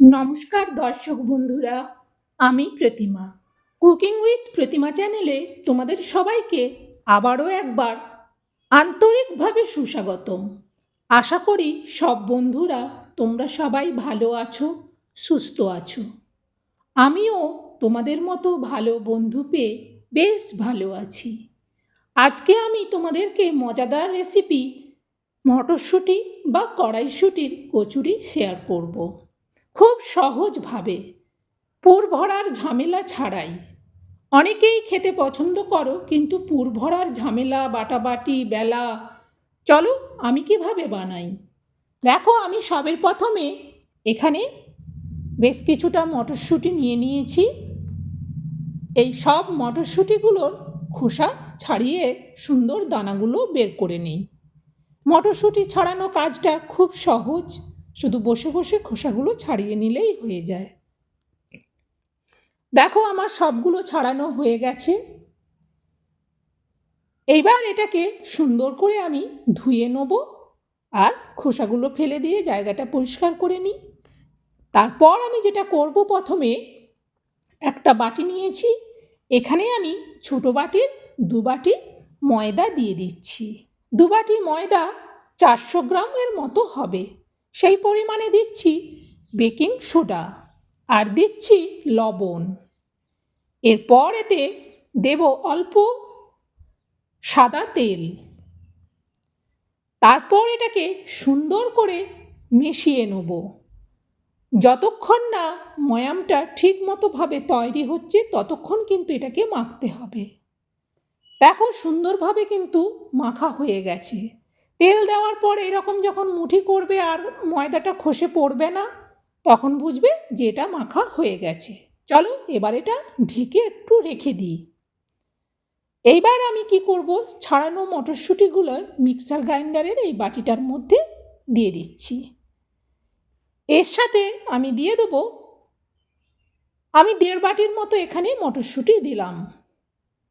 নমস্কার দর্শক বন্ধুরা, আমি প্রতিমা। কুকিং উইথ প্রতিমা চ্যানেলে তোমাদের সবাইকে আবারও একবার আন্তরিকভাবে সুস্বাগতম। আশা করি সব বন্ধুরা তোমরা সবাই ভালো আছো, সুস্থ আছো। আমিও তোমাদের মতো ভালো বন্ধু পেয়ে বেশ ভালো আছি। আজকে আমি তোমাদেরকে মজাদার রেসিপি মটরশুঁটি বা কড়াইশুঁটির কচুরি শেয়ার করব। খুব সহজভাবে। পুর ভরার ঝামেলা ছাড়াই। অনেকেই খেতে পছন্দ করো, কিন্তু পুর ভরার ঝামেলা, বাটাবাটি, বেলা, চলো আমি কীভাবে বানাই? দেখো আমি সবের প্রথমে এখানে বেশ কিছুটা মটরশুঁটি নিয়ে নিয়েছি। এই সব মটরশুঁটিগুলোর খোসা ছাড়িয়ে সুন্দর দানাগুলো বের করে নিই। মটরশুঁটি ছাড়ানো কাজটা খুব সহজ। শুধু বসে বসে খোসাগুলো ছাড়িয়ে নিলেই হয়ে যায়। দেখো আমার সবগুলো ছাড়ানো হয়ে গেছে। এইবার এটাকে সুন্দর করে আমি ধুয়ে নেব আর খোসাগুলো ফেলে দিয়ে জায়গাটা পরিষ্কার করে নিই। তারপর আমি যেটা করব প্রথমে একটা বাটি নিয়েছি। এখানে আমি ছোটো বাটির দু বাটি ময়দা দিয়ে দিচ্ছি। দু বাটি ময়দা চারশো গ্রামের মতো হবে। সেই পরিমাণে দিচ্ছি বেকিং সোডা আর দিচ্ছি লবণ। এরপর এতে দেব অল্প সাদা তেল। তারপর এটাকে সুন্দর করে মিশিয়ে নেব। যতক্ষণ না ময়ামটা ঠিক মতোভাবে তৈরি হচ্ছে, ততক্ষণ কিন্তু এটাকে মাখতে হবে। দেখো, সুন্দরভাবে কিন্তু মাখা হয়ে গেছে। তেল দেওয়ার পর এরকম যখন মুঠি করবে আর ময়দাটা খসে পড়বে না, তখন বুঝবে যে এটা মাখা হয়ে গেছে। চলো এবার এটা ঢেকে একটু রেখে দিই। এইবার আমি কি করব? ছাড়ানো মটরশুঁটিগুলো মিক্সার গ্রাইন্ডারের এই বাটিটার মধ্যে দিয়ে দিচ্ছি। এর সাথে আমি দিয়ে দেবো, আমি দেড় বাটির মতো এখানে মটরশুঁটি দিলাম।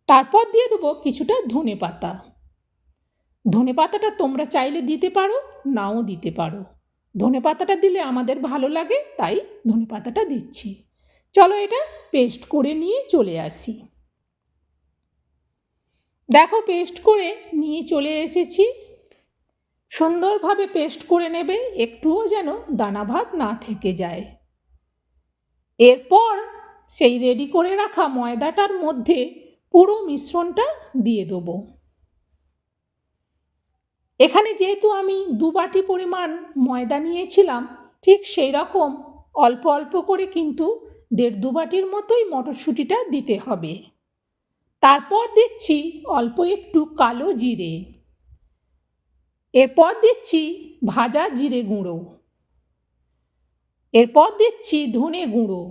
তারপর দিয়ে দেবো কিছুটা ধনে পাতা ধনে পাতাটা তোমরা চাইলে দিতে পারো, নাও দিতে পারো। ধনে পাতাটা দিলে আমাদের ভালো লাগে, তাই ধনে পাতাটা দিচ্ছি। চলো এটা পেস্ট করে নিয়ে চলে আসি। দেখো পেস্ট করে নিয়ে চলে এসেছি। সুন্দরভাবে পেস্ট করে নেবে, একটুও যেন দানাভাব না থেকে যায়। এরপর সেই রেডি করে রাখা ময়দাটার মধ্যে পুরো মিশ্রণটা দিয়ে দেবো। এখানে যেহেতু আমি দু বাটি পরিমাণ ময়দা নিয়েছিলাম, ঠিক সেই রকম অল্প অল্প করে কিন্তু দেড় দু বাটির মতোই মটরশুঁটিটা দিতে হবে। তারপর দিচ্ছি অল্প একটু কালো জিরে। এরপর দিচ্ছি ভাজা জিরে গুঁড়ো। এরপর দিচ্ছি ধনে গুঁড়ো।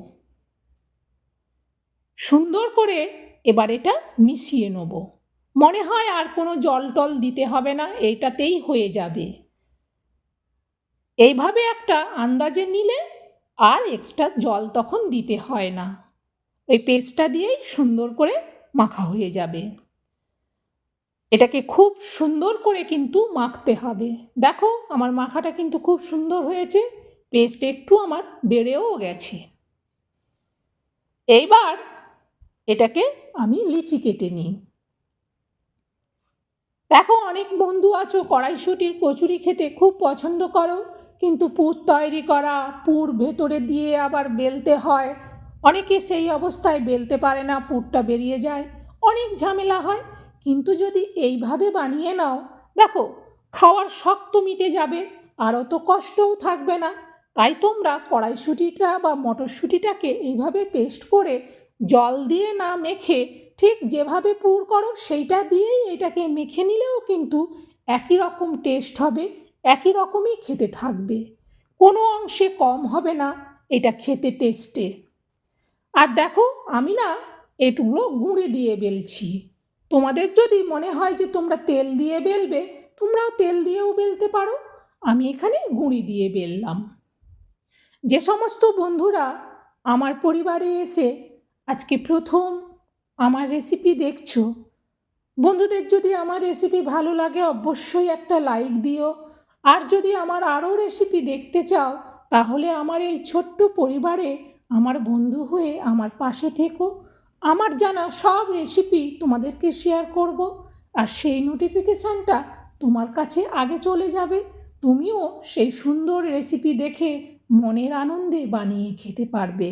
সুন্দর করে এবার এটা মিশিয়ে নেব। মনে হয় আর কোনো জল টল দিতে হবে না, এইটাতেই হয়ে যাবে। এইভাবে একটা আন্দাজে নিলে আর এক্সট্রা জল তখন দিতে হয় না। ওই পেস্টটা দিয়েই সুন্দর করে মাখা হয়ে যাবে। এটাকে খুব সুন্দর করে কিন্তু মাখতে হবে। দেখো, আমার মাখাটা কিন্তু খুব সুন্দর হয়েছে, পেস্ট একটু আমার বেড়েও গেছে। এইবার এটাকে আমি লিচি কেটে নিই। দেখো অনেক বন্ধু আছো, কড়াইশুটির কচুরি খেতে খুব পছন্দ করো, কিন্তু পুর তৈরি করা, পুর ভেতরে দিয়ে আবার বেলতে হয়। অনেকে সেই অবস্থায় বেলতে পারে না, পুরটা বেরিয়ে যায়। অনেক ঝামেলা হয়, কিন্তু যদি এইভাবে বানিয়ে নাও, দেখো, খাওয়ার শক্ত মিটে যাবে আর অত কষ্টও থাকবে না। তাই তোমরা কড়াইশুটিটা বা মটরশুঁটিটাকে এইভাবে পেস্ট করে জল দিয়ে না মেখে ঠিক যেভাবে পুর করো, সেইটা দিয়েই এটাকে মেখে নিলেও কিন্তু একই রকম টেস্ট হবে, একই রকমই খেতে থাকবে। কোনো অংশে কম হবে না, এটা খেতে টেস্টে আর দেখো, আমি না এটুগুলো গুঁড়ে দিয়ে বেলছি। তোমাদের যদি মনে হয় যে তোমরা তেল দিয়ে বেলবে, তোমরাও তেল দিয়েও বেলতে পারো। আমি এখানে গুঁড়ি দিয়ে বেললাম। যে সমস্ত বন্ধুরা আমার পরিবারে এসে আজকে প্রথম আমার রেসিপি দেখছ? বন্ধুদের যদি আমার রেসিপি ভালো লাগে, অবশ্যই একটা লাইক দিও। আর যদি আমার আরও রেসিপি দেখতে চাও, তাহলে আমার এই ছোট্ট পরিবারে আমার বন্ধু হয়ে আমার পাশে থেকো। আমার জানা সব রেসিপি তোমাদেরকে শেয়ার করব, আর সেই নোটিফিকেশানটা তোমার কাছে আগে চলে যাবে। তুমিও সেই সুন্দর রেসিপি দেখে মনের আনন্দে বানিয়ে খেতে পারবে।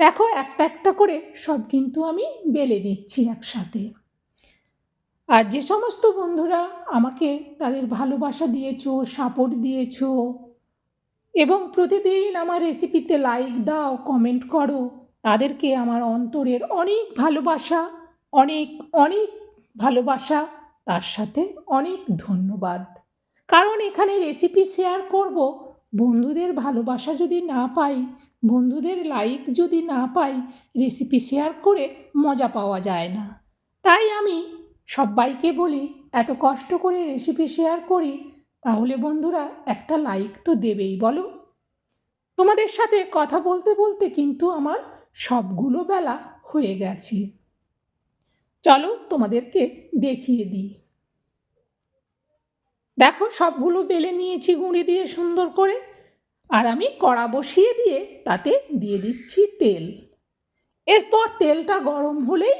দেখো, একটা একটা করে সব কিন্তু আমি বেলে নিচ্ছি একসাথে। আর যে সমস্ত বন্ধুরা আমাকে তাদের ভালোবাসা দিয়েছ সাপোর্ট দিয়েছ, এবং প্রতিদিন আমার রেসিপিতে লাইক দাও কমেন্ট করো, তাদেরকে আমার অন্তরের অনেক ভালোবাসা, অনেক অনেক ভালোবাসা, তার সাথে অনেক ধন্যবাদ। কারণ এখানে রেসিপি শেয়ার করব বন্ধুদের ভালোবাসা যদি না পাই, বন্ধুদের লাইক যদি না পাই রেসিপি শেয়ার করে মজা পাওয়া যায় না। তাই আমি সবাইকে বলি, এত কষ্ট করে রেসিপি শেয়ার করি, তাহলে বন্ধুরা একটা লাইক তো দেবেই, বলো। তোমাদের সাথে কথা বলতে বলতে কিন্তু আমার সবগুলো বেলা হয়ে গেছে। চলো তোমাদেরকে দেখিয়ে দিই। দেখো, সবগুলো বেলে নিয়েছি গুঁড়ি দিয়ে সুন্দর করে। আর আমি কড়া বসিয়ে দিয়ে তাতে দিয়ে দিচ্ছি তেল। এরপর তেলটা গরম হলেই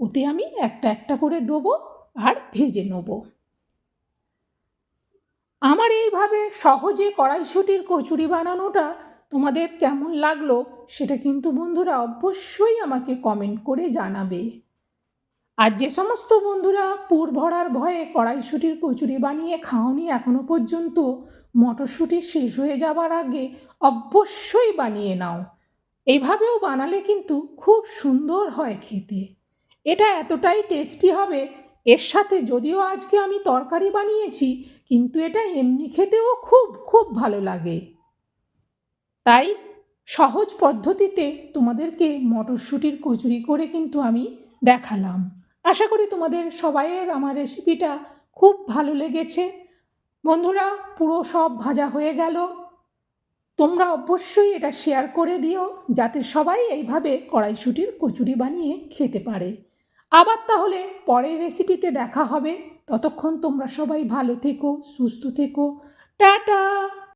ওতে আমি একটা একটা করে দেবো আর ভেজে নেব। আমার এইভাবে সহজে কড়াইশুটির কচুরি বানানোটা তোমাদের কেমন লাগল সেটা কিন্তু বন্ধুরা অবশ্যই আমাকে কমেন্ট করে জানাবে। আর যে সমস্ত বন্ধুরা পুর ভরার ভয়ে কড়াইশুটির কচুরি বানিয়ে খাওনি এখনও পর্যন্ত, মটরশুঁটি শেষ হয়ে যাবার আগে অবশ্যই বানিয়ে নাও। এইভাবেও বানালে কিন্তু খুব সুন্দর হয় খেতে। এটা এতটাই টেস্টি হবে, এর সাথে যদিও আজকে আমি তরকারি বানিয়েছি, কিন্তু এটা এমনি খেতেও খুব খুব ভালো লাগে। তাই সহজ পদ্ধতিতে তোমাদেরকে মটরশুঁটির কচুরি করে কিন্তু আমি দেখালাম। আশা করি তোমাদের সবাইয়ের আমার রেসিপিটা খুব ভালো লেগেছে। বন্ধুরা, পুরো সব ভাজা হয়ে গেল। তোমরা অবশ্যই এটা শেয়ার করে দিও, যাতে সবাই এইভাবে কড়াইশুটির কচুরি বানিয়ে খেতে পারে। আবার তাহলে পরের রেসিপিতে দেখা হবে। ততক্ষণ তোমরা সবাই ভালো থেকো, সুস্থ থেকো। টাটা!